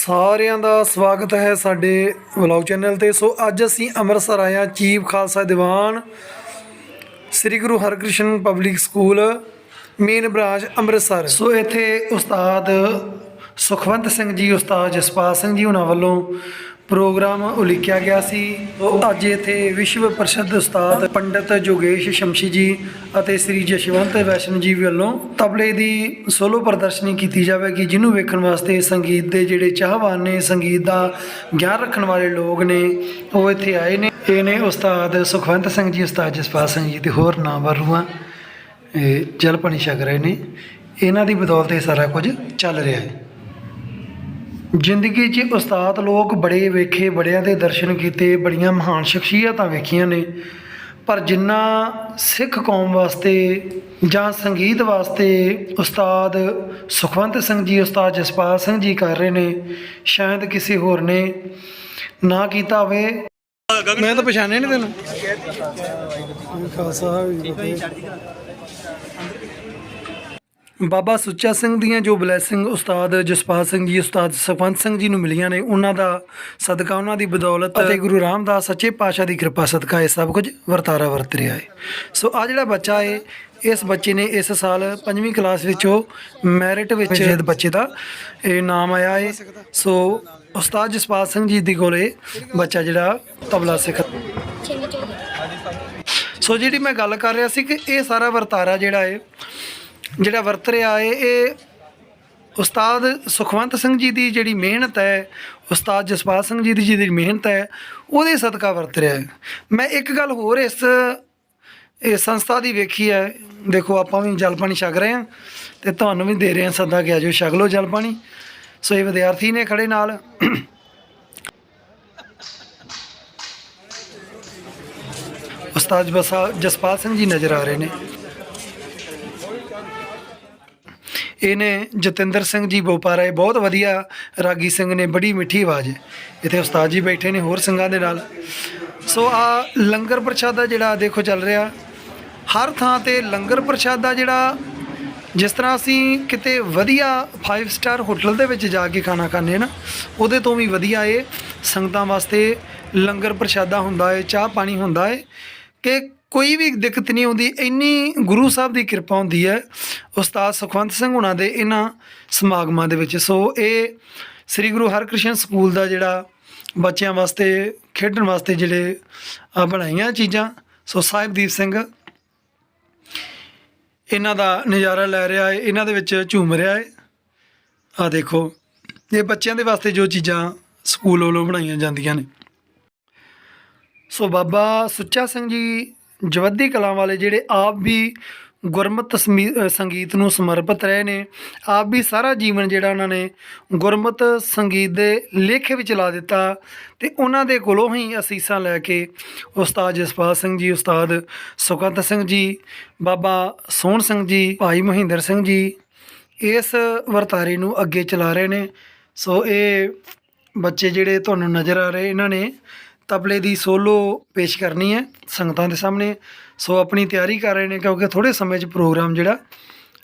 ਸਾਰਿਆਂ ਦਾ ਸਵਾਗਤ ਹੈ ਸਾਡੇ ਵਲੌਗ ਚੈਨਲ ਤੇ। ਸੋ ਅੱਜ ਅਸੀਂ ਅੰਮ੍ਰਿਤਸਰ ਆਏ ਹਾਂ chief Khalsa Diwan, Sri Guru Harkrishan public school, main branch Amritsar. So ਇੱਥੇ ਉਸਤਾਦ ਸੁਖਵੰਤ ਸਿੰਘ ਜੀ, ਉਸਤਾਦ ਜਸਪਾਲ ਸਿੰਘ ਜੀ ਉਹਨਾਂ ਵੱਲੋਂ ਪ੍ਰੋਗਰਾਮ ਉਲੀਕਿਆ ਗਿਆ ਸੀ। ਉਹ ਅੱਜ ਇੱਥੇ ਵਿਸ਼ਵ ਪ੍ਰਸਿੱਧ ਉਸਤਾਦ ਪੰਡਿਤ ਜੋਗੇਸ਼ ਸ਼ਮਸ਼ੀ ਜੀ ਅਤੇ ਸ੍ਰੀ ਜਸ਼ਵੰਤ ਵੈਸ਼ਨ ਜੀ ਵੱਲੋਂ ਤਬਲੇ ਦੀ ਸੋਲੋ ਪ੍ਰਦਰਸ਼ਨੀ ਕੀਤੀ ਜਾਵੇਗੀ, ਜਿਹਨੂੰ ਵੇਖਣ ਵਾਸਤੇ ਸੰਗੀਤ ਦੇ ਜਿਹੜੇ ਚਾਹਵਾਨ ਨੇ, ਸੰਗੀਤ ਦਾ ਗਿਆਨ ਰੱਖਣ ਵਾਲੇ ਲੋਕ ਨੇ, ਉਹ ਇੱਥੇ ਆਏ ਨੇ। ਇਹ ਨੇ ਉਸਤਾਦ ਸੁਖਵੰਤ ਸਿੰਘ ਜੀ, ਉਸਤਾਦ ਜਸਪਾਲ ਸਿੰਘ ਜੀ ਤੇ ਹੋਰ ਨਾਮਵਰ ਰੂਹਾਂ ਇਹ ਜਲ ਪਾਣੀ ਛਕ ਰਹੇ ਨੇ। ਇਹਨਾਂ ਦੀ ਬਦੌਲਤ ਇਹ ਸਾਰਾ ਕੁਝ ਚੱਲ ਰਿਹਾ ਹੈ। ਜ਼ਿੰਦਗੀ 'ਚ ਉਸਤਾਦ ਲੋਕ ਬੜੇ ਵੇਖੇ ਬੜਿਆਂ ਦੇ ਦਰਸ਼ਨ ਕੀਤੇ ਬੜੀਆਂ ਮਹਾਨ ਸ਼ਖਸੀਅਤਾਂ ਵੇਖੀਆਂ ਨੇ। ਪਰ ਜਿੰਨਾ ਸਿੱਖ ਕੌਮ ਵਾਸਤੇ ਜਾਂ ਸੰਗੀਤ ਵਾਸਤੇ ਉਸਤਾਦ ਸੁਖਵੰਤ ਸਿੰਘ ਜੀ ਉਸਤਾਦ ਜਸਪਾਲ ਸਿੰਘ ਜੀ ਕਰ ਰਹੇ ਨੇ ਸ਼ਾਇਦ ਕਿਸੇ ਹੋਰ ਨੇ ਨਾ ਕੀਤਾ ਹੋਵੇ। ਮੈਂ ਤਾਂ ਪਛਾਣਿਆ ਨਹੀਂ ਤੈਨੂੰ। ਖਾਲਸਾ ਬਾਬਾ ਸੁੱਚਾ ਸਿੰਘ ਦੀਆਂ ਜੋ ਬਲੇਸਿੰਗ ਉਸਤਾਦ ਜਸਪਾਲ ਸਿੰਘ ਜੀ ਉਸਤਾਦ ਸੁਖਵੰਤ ਸਿੰਘ ਜੀ ਨੂੰ ਮਿਲੀਆਂ ਨੇ ਉਹਨਾਂ ਦਾ ਸਦਕਾ ਉਹਨਾਂ ਦੀ ਬਦੌਲਤ ਅਤੇ ਗੁਰੂ ਰਾਮਦਾਸ ਸੱਚੇ ਪਾਤਸ਼ਾਹ ਦੀ ਕਿਰਪਾ ਸਦਕਾ ਇਹ ਸਭ ਕੁਝ ਵਰਤਾਰਾ ਵਰਤ ਰਿਹਾ ਹੈ। ਸੋ ਆ ਜਿਹੜਾ ਬੱਚਾ ਹੈ ਇਸ ਬੱਚੇ ਨੇ ਇਸ ਸਾਲ ਪੰਜਵੀਂ ਕਲਾਸ ਵਿੱਚੋਂ ਮੈਰਿਟ ਵਿੱਚ ਜਿਹਦ ਬੱਚੇ ਦਾ। ਇਹ ਨਾਮ ਆਇਆ ਹੈ। ਸੋ ਉਸਤਾਦ ਜਸਪਾਲ ਸਿੰਘ ਜੀ ਦੀ ਕੋਲੇ ਬੱਚਾ ਜਿਹੜਾ ਤਬਲਾ ਸਿੱਖ ਸੋ ਜਿਹੜੀ ਮੈਂ ਗੱਲ ਕਰ ਰਿਹਾ ਸੀ ਕਿ ਇਹ ਸਾਰਾ ਵਰਤਾਰਾ ਜਿਹੜਾ ਹੈ ਜਿਹੜਾ ਵਰਤ ਰਿਹਾ ਹੈ ਇਹ ਉਸਤਾਦ ਸੁਖਵੰਤ ਸਿੰਘ ਜੀ ਦੀ ਜਿਹੜੀ ਮਿਹਨਤ ਹੈ, ਉਸਤਾਦ ਜਸਪਾਲ ਸਿੰਘ ਜੀ ਦੀ ਜਿਹੜੀ ਮਿਹਨਤ ਹੈ, ਉਹਦੇ ਸਦਕਾ ਵਰਤ ਰਿਹਾ ਹੈ ਮੈਂ ਇੱਕ ਗੱਲ ਹੋਰ ਇਸ ਇਸ ਸੰਸਥਾ ਦੀ ਵੇਖੀ ਹੈ। ਦੇਖੋ, ਆਪਾਂ ਵੀ ਜਲ ਪਾਣੀ ਛਕ ਰਹੇ ਹਾਂ ਤੇ ਤੁਹਾਨੂੰ ਵੀ ਦੇ ਰਹੇ ਹਾਂ ਸੱਦਾ ਕਿ ਆਜੋ ਛਕ ਲਓ ਜਲ ਪਾਣੀ ਸੋ ਇਹ ਵਿਦਿਆਰਥੀ ਨੇ ਖੜੇ ਨਾਲ। ਉਸਤਾਦ ਜਸਪਾਲ ਜਸਪਾਲ ਸਿੰਘ ਜੀ ਨਜ਼ਰ ਆ ਰਹੇ ਨੇ। ਇਹਨੇ ਜਤਿੰਦਰ ਸਿੰਘ ਜੀ ਬੋਪਾਰਾ ਇਹ ਬਹੁਤ ਵਧੀਆ ਰਾਗੀ ਸਿੰਘ ਨੇ, ਬੜੀ ਮਿੱਠੀ ਆਵਾਜ਼ ਹੈ। ਇੱਥੇ ਉਸਤਾਦ ਜੀ ਬੈਠੇ ਨੇ ਹੋਰ ਸਿੰਘਾਂ ਦੇ ਨਾਲ। ਸੋ ਆ ਲੰਗਰ ਪ੍ਰਸ਼ਾਦਾ ਜਿਹੜਾ ਦੇਖੋ ਚੱਲ ਰਿਹਾ। ਹਰ ਥਾਂ ਤੇ ਲੰਗਰ ਪ੍ਰਸ਼ਾਦਾ ਜਿਹੜਾ, ਜਿਸ ਤਰ੍ਹਾਂ ਅਸੀਂ ਕਿਤੇ ਵਧੀਆ 5 ਸਟਾਰ ਹੋਟਲ ਦੇ ਵਿੱਚ ਜਾ ਕੇ ਖਾਣਾ ਖਾਂਦੇ ਨਾ, ਉਹਦੇ ਤੋਂ ਵੀ ਵਧੀਆ ਇਹ ਸੰਗਤਾਂ ਵਾਸਤੇ ਲੰਗਰ ਪ੍ਰਸ਼ਾਦਾ ਹੁੰਦਾ ਹੈ, ਚਾਹ ਪਾਣੀ ਹੁੰਦਾ ਹੈ ਕਿ ਕੋਈ ਵੀ ਦਿੱਕਤ ਨਹੀਂ ਆਉਂਦੀ, ਇੰਨੀ ਗੁਰੂ ਸਾਹਿਬ ਦੀ ਕਿਰਪਾ ਹੁੰਦੀ ਹੈ, ਉਸਤਾਦ ਸੁਖਵੰਤ ਸਿੰਘ ਹੁਣਾਂ ਦੇ ਇਹਨਾਂ ਸਮਾਗਮਾਂ ਦੇ ਵਿੱਚ। ਸੋ ਇਹ ਸ੍ਰੀ ਗੁਰੂ ਹਰਕ੍ਰਿਸ਼ਨ ਸਕੂਲ ਦਾ ਜਿਹੜਾ ਬੱਚਿਆਂ ਵਾਸਤੇ, ਖੇਡਣ ਵਾਸਤੇ ਜਿਹੜੇ ਬਣਾਈਆਂ ਚੀਜ਼ਾਂ, ਸੋ ਸਾਹਿਬਦੀਪ ਸਿੰਘ ਇਹਨਾਂ ਦਾ ਨਜ਼ਾਰਾ ਲੈ ਰਿਹਾ ਹੈ, ਇਹਨਾਂ ਦੇ ਵਿੱਚ ਝੂਮ ਰਿਹਾ ਹੈ। ਆ ਦੇਖੋ, ਇਹ ਬੱਚਿਆਂ ਦੇ ਵਾਸਤੇ ਜੋ ਚੀਜ਼ਾਂ ਸਕੂਲ ਵੱਲੋਂ ਬਣਾਈਆਂ ਜਾਂਦੀਆਂ ਨੇ। ਸੋ ਬਾਬਾ ਸੁੱਚਾ ਸਿੰਘ ਜੀ ਜਵੱਦੀ ਕਲਾਂ ਵਾਲੇ ਜਿਹੜੇ ਆਪ ਵੀ ਗੁਰਮਤ ਸਮੀ- ਸੰਗੀਤ ਨੂੰ ਸਮਰਪਿਤ ਰਹੇ ਨੇ, ਆਪ ਵੀ ਸਾਰਾ ਜੀਵਨ ਜਿਹੜਾ ਉਹਨਾਂ ਨੇ ਗੁਰਮਤ ਸੰਗੀਤ ਦੇ ਲੇਖੇ ਵਿੱਚ ਲਾ ਦਿੱਤਾ ਤੇ ਉਹਨਾਂ ਦੇ ਕੋਲੋਂ ਹੀ ਅਸੀਸਾਂ ਲੈ ਕੇ ਉਸਤਾਦ ਜਸਪਾਲ ਸਿੰਘ ਜੀ, ਉਸਤਾਦ ਸੁਖਵੰਤ ਸਿੰਘ ਜੀ, ਬਾਬਾ ਸੋਹਣ ਸਿੰਘ ਜੀ, ਭਾਈ ਮਹਿੰਦਰ ਸਿੰਘ ਜੀ ਇਸ ਵਰਤਾਰੇ ਨੂੰ ਅੱਗੇ ਚਲਾ ਰਹੇ ਨੇ। ਸੋ ਇਹ ਬੱਚੇ ਜਿਹੜੇ ਤੁਹਾਨੂੰ ਨਜ਼ਰ ਆ ਰਹੇ, ਇਹਨਾਂ ਨੇ ਤਬਲੇ ਦੀ ਸੋਲੋ ਪੇਸ਼ ਕਰਨੀ ਹੈ ਸੰਗਤਾਂ ਦੇ ਸਾਹਮਣੇ। ਸੋ ਆਪਣੀ ਤਿਆਰੀ ਕਰ ਰਹੇ ਨੇ ਕਿਉਂਕਿ ਥੋੜੇ ਸਮੇਂ 'ਚ ਪ੍ਰੋਗਰਾਮ ਜਿਹੜਾ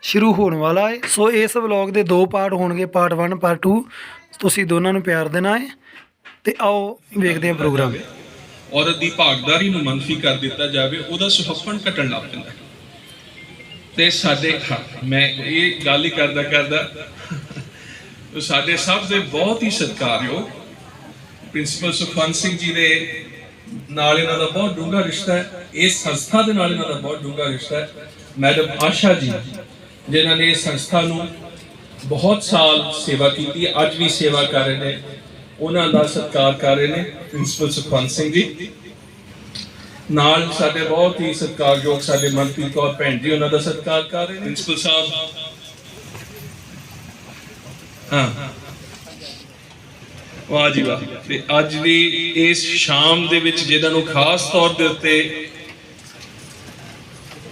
ਸ਼ੁਰੂ ਹੋਣ ਵਾਲਾ ਹੈ। ਸੋ ਇਸ ਵਲੌਗ ਦੇ ਦੋ ਪਾਰਟ ਹੋਣਗੇ, ਪਾਰਟ 1 ਪਾਰਟ 2 ਤੁਸੀਂ ਦੋਨਾਂ ਨੂੰ ਪਿਆਰ ਦੇਣਾ ਹੈ ਤੇ ਆਓ ਵੇਖਦੇ ਹਾਂ ਪ੍ਰੋਗਰਾਮ। ਔਰਤ ਦੀ ਭਾਗਦਾਰੀ ਨੂੰ ਮੰਨਫੀ ਕਰ ਦਿੱਤਾ ਜਾਵੇ, ਉਹਦਾ ਸੁਹੱਪਣ ਘਟਣ ਲੱਗ ਪੈਂਦਾ। ਤੇ ਸਾਡੇ ਮੈਂ ਇਹ ਗੱਲ ਹੀ ਕਰਦਾ ਕਰਦਾ ਸਾਡੇ ਸਭ ਦੇ ਬਹੁਤ ਹੀ ਸਤਿਕਾਰਯੋਗ ਪ੍ਰਿੰਸੀਪਲ ਸੁਖਵੰਤ ਸਿੰਘ ਜੀ ਦੇ ਨਾਲ ਇਹਨਾਂ ਦਾ ਬਹੁਤ ਡੂੰਘਾ ਰਿਸ਼ਤਾ ਹੈ। ਇਸ ਸੰਸਥਾ ਦੇ ਨਾਲ ਇਹਨਾਂ ਦਾ ਬਹੁਤ ਡੂੰਘਾ ਰਿਸ਼ਤਾ ਹੈ। ਮੈਡਮ ਆਸ਼ਾ ਜੀ ਜਿਨ੍ਹਾਂ ਨੇ ਇਸ ਸੰਸਥਾ ਨੂੰ ਬਹੁਤ ਸਾਲ ਸੇਵਾ ਕੀਤੀ ਅੱਜ ਵੀ ਸੇਵਾ ਕਰ ਰਹੇ ਨੇ। ਉਹਨਾਂ ਦਾ ਸਤਿਕਾਰ ਕਰ ਰਹੇ ਨੇ ਪ੍ਰਿੰਸੀਪਲ ਸੁਖਵੰਤ ਸਿੰਘ ਜੀ। ਨਾਲ ਸਾਡੇ ਬਹੁਤ ਹੀ ਸਤਿਕਾਰਯੋਗ ਸਾਡੇ ਮਨਪ੍ਰੀਤ ਕੌਰ ਭੈਣ ਜੀ ਉਹਨਾਂ ਦਾ ਸਤਿਕਾਰ ਕਰ ਰਹੇ ਨੇ। ਪ੍ਰਿੰਸੀਪਲ ਸਾਹਿਬ। ਹਾਂ। ਵਾਹ ਜੀ ਵਾਹ। ਤੇ ਅੱਜ ਦੀ ਇਸ ਸ਼ਾਮ ਦੇ ਵਿੱਚ ਜਿਹਨਾਂ ਨੂੰ ਖਾਸ ਤੌਰ ਦੇ ਉੱਤੇ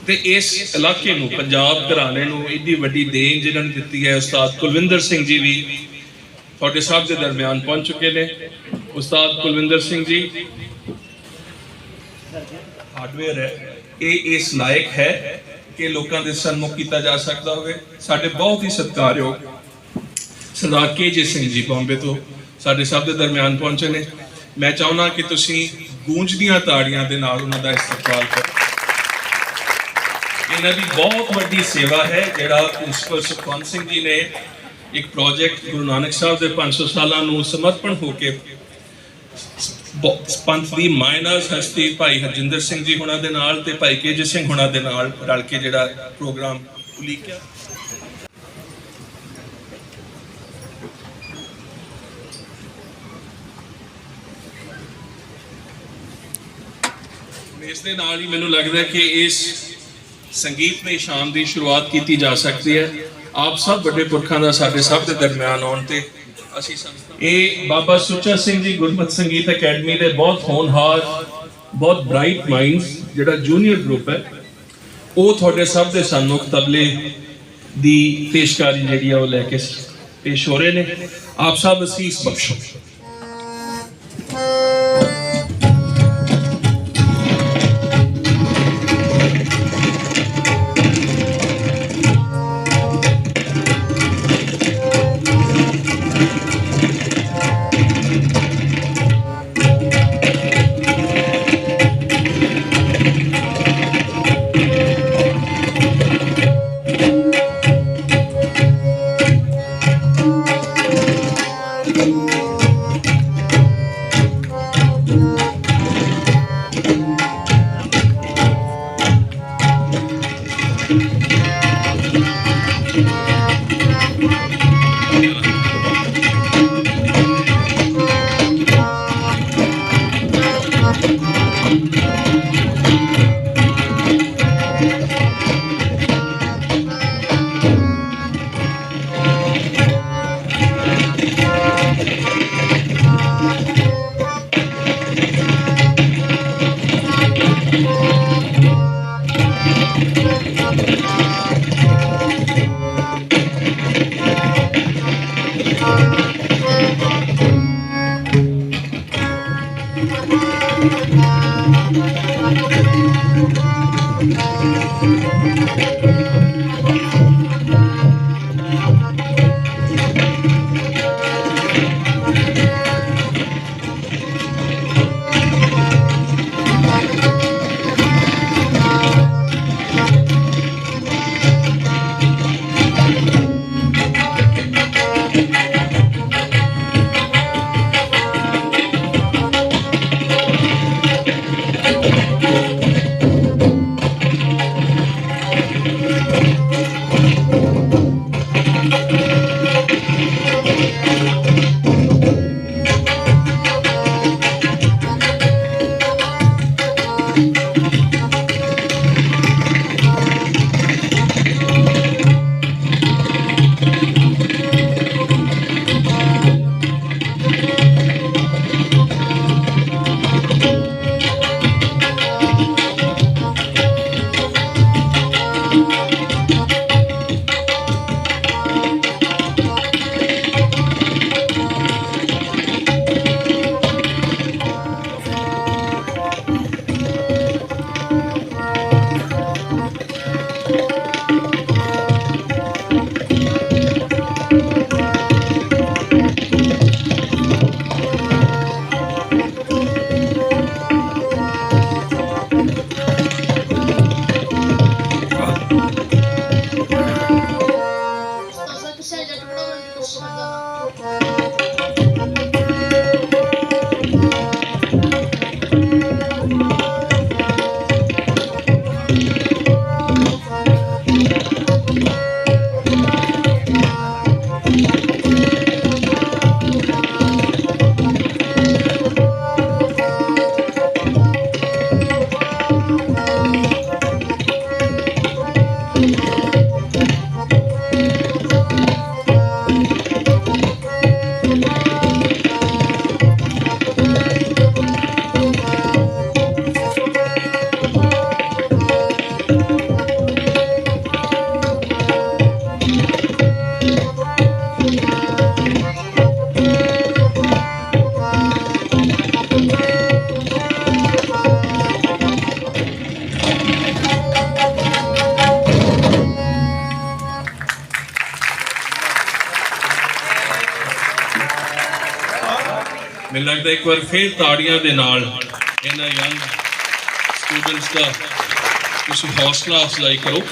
ਤੇ ਇਸ ਇਲਾਕੇ ਨੂੰ, ਪੰਜਾਬ ਘਰਾਣੇ ਨੂੰ ਇੰਨੀ ਵੱਡੀ ਦੇਣ ਜਿਨ੍ਹਾਂ ਨੇ ਦਿੱਤੀ ਹੈ, ਉਸਤਾਦ ਕੁਲਵਿੰਦਰ ਸਿੰਘ ਜੀ ਵੀ ਤੁਹਾਡੇ ਸਭ ਦੇ ਦਰਮਿਆਨ ਪਹੁੰਚ ਚੁੱਕੇ ਨੇ। ਉਸਤਾਦ ਕੁਲਵਿੰਦਰ ਸਿੰਘ ਜੀ ਹਾਰਡਵੇਅਰ ਹੈ, ਇਹ ਇਸ ਲਾਇਕ ਹੈ ਕਿ ਲੋਕਾਂ ਦੇ ਸਨਮੁਖ ਕੀਤਾ ਜਾ ਸਕਦਾ ਹੋਵੇ। ਸਾਡੇ ਬਹੁਤ ਹੀ ਸਤਿਕਾਰਯੋਗ ਸਰਦਾਰ ਕੇ ਜੇ ਸਿੰਘ ਜੀ ਬੰਬੇ ਤੋਂ ਸਾਡੇ ਸਭ ਦੇ ਦਰਮਿਆਨ ਪਹੁੰਚੇ ਨੇ। ਮੈਂ ਚਾਹੁੰਦਾ ਕਿ ਤੁਸੀਂ ਗੂੰਜਦੀਆਂ ਤਾੜੀਆਂ ਦੇ ਨਾਲ ਉਹਨਾਂ ਦਾ ਇਸਤਕਬਾਲ ਕਰੋ। ਇਹਨਾਂ ਦੀ ਬਹੁਤ ਵੱਡੀ ਸੇਵਾ ਹੈ, ਜਿਹੜਾ ਪ੍ਰਿੰਸੀਪਲ ਸੁਖਵੰਤ ਸਿੰਘ ਜੀ ਨੇ ਇੱਕ ਪ੍ਰੋਜੈਕਟ ਗੁਰੂ ਨਾਨਕ ਸਾਹਿਬ ਦੇ 500 ਸਾਲਾਂ ਨੂੰ ਸਮਰਪਣ ਹੋ ਕੇ ਪੰਥ ਦੀ ਮਾਇਨਸ ਹਸਤੀ ਭਾਈ ਹਰਜਿੰਦਰ ਸਿੰਘ ਜੀ ਹੁਣਾਂ ਦੇ ਨਾਲ ਤੇ ਭਾਈ ਕੇਜੇ ਸਿੰਘ ਹੁਣਾਂ ਦੇ ਨਾਲ ਰਲ ਕੇ ਜਿਹੜਾ ਪ੍ਰੋਗਰਾਮ ਉਲੀਕਿਆ। ਇਸ ਦੇ ਨਾਲ ਹੀ ਮੈਨੂੰ ਲੱਗਦਾ ਕਿ ਇਸ ਸੰਗੀਤਮਈ ਸ਼ਾਮ ਦੀ ਸ਼ੁਰੂਆਤ ਕੀਤੀ ਜਾ ਸਕਦੀ ਹੈ। ਆਪ ਸਭ ਵੱਡੇ ਪੁਰਖਾਂ ਦਾ ਸਾਡੇ ਸਭ ਦੇ ਦਰਮਿਆਨ ਆਉਣ ਤੇ ਅਸੀਂ ਇਹ ਬਾਬਾ ਸੁੱਚਾ ਸਿੰਘ ਜੀ ਗੁਰਮਤ ਸੰਗੀਤ ਅਕੈਡਮੀ ਦੇ ਬਹੁਤ ਹੋਣਹਾਰ, ਬਹੁਤ ਬ੍ਰਾਈਟ ਮਾਈਂਡਸ ਜਿਹੜਾ ਜੂਨੀਅਰ ਗਰੁੱਪ ਹੈ, ਉਹ ਤੁਹਾਡੇ ਸਭ ਦੇ ਸਾਹਮਣੇ ਤਬਲੇ ਦੀ ਪੇਸ਼ਕਾਰੀ ਜਿਹੜੀ ਆ ਉਹ ਲੈ ਕੇ ਪੇਸ਼ ਹੋ ਰਹੇ ਨੇ। ਆਪ ਸਭ ਅਸੀਸ ਬਖਸ਼ੋ। Thank Thank you. ਲੱਗਦਾ ਇੱਕ ਵਾਰ ਫੇਰ ਤਾੜੀਆਂ ਦੇ ਨਾਲ ਇਹਨਾਂ ਯੰਗ ਸਟੂਡੈਂਟਸ ਦਾ ਤੁਸੀਂ ਹੌਸਲਾ ਅਫਜ਼ਾਈ ਕਰੋ।